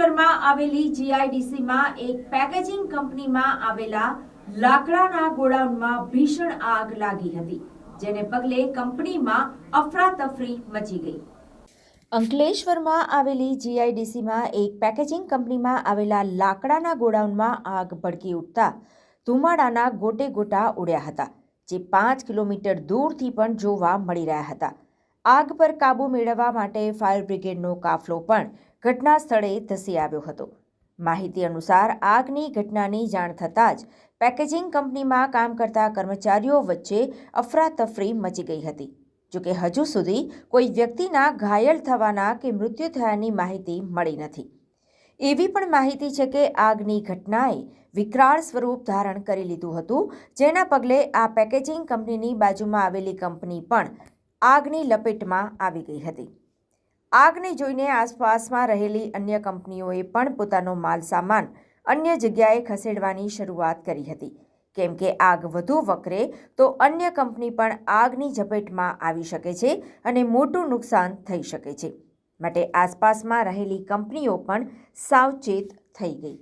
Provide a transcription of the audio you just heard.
આવેલી જીઆઈડીસીમાં એક પેકેજિંગ કંપનીમાં આવેલા લાકડાના ગોડાઉનમાં ભીષણ આગ લાગી હતી, જેને પગલે કંપનીમાં અફરાતફરી મચી ગઈ. અંકલેશ્વરમાં આવેલી જીઆઈડીસીમાં એક પેકેજિંગ કંપનીમાં આવેલા લાકડાના ગોડાઉનમાં આગ ભડકી ઉઠતા ધુમાડાના ગોટે ગોટા ઉડ્યા હતા, જે પાંચ કિલોમીટર દૂરથી પણ જોવા મળી રહ્યા હતા. આગ પર કાબૂ મેળવવા માટે ફાયર બ્રિગેડનો કાફલો પણ ઘટના સ્થળે ધસી આવ્યો હતો. માહિતી અનુસાર, આગની ઘટનાની જાણ થતાં જ પેકેજિંગ કંપનીમાં કામ કરતા કર્મચારીઓ વચ્ચે અફરાતફરી મચી ગઈ હતી. જોકે હજુ સુધી કોઈ વ્યક્તિના ઘાયલ થવાના કે મૃત્યુ થયાની માહિતી મળી નથી. એવી પણ માહિતી છે કે આગની ઘટનાએ વિકરાળ સ્વરૂપ ધારણ કરી લીધું હતું, જેના પગલે આ પેકેજિંગ કંપનીની બાજુમાં આવેલી કંપની પણ આગની લપેટમાં આવી ગઈ હતી. આગને જોઈને આસપાસમાં રહેલી અન્ય કંપનીઓએ પણ પોતાનો માલ સામાન અન્ય જગ્યાએ ખસેડવાની શરૂઆત કરી હતી. કેમ કે આગ વધુ વકરે તો અન્ય કંપની પણ આગની ઝપેટમાં આવી શકે છે અને મોટું નુકસાન થઈ શકે છે. માટે આસપાસમાં રહેલી કંપનીઓ પણ સાવચેત થઈ ગઈ.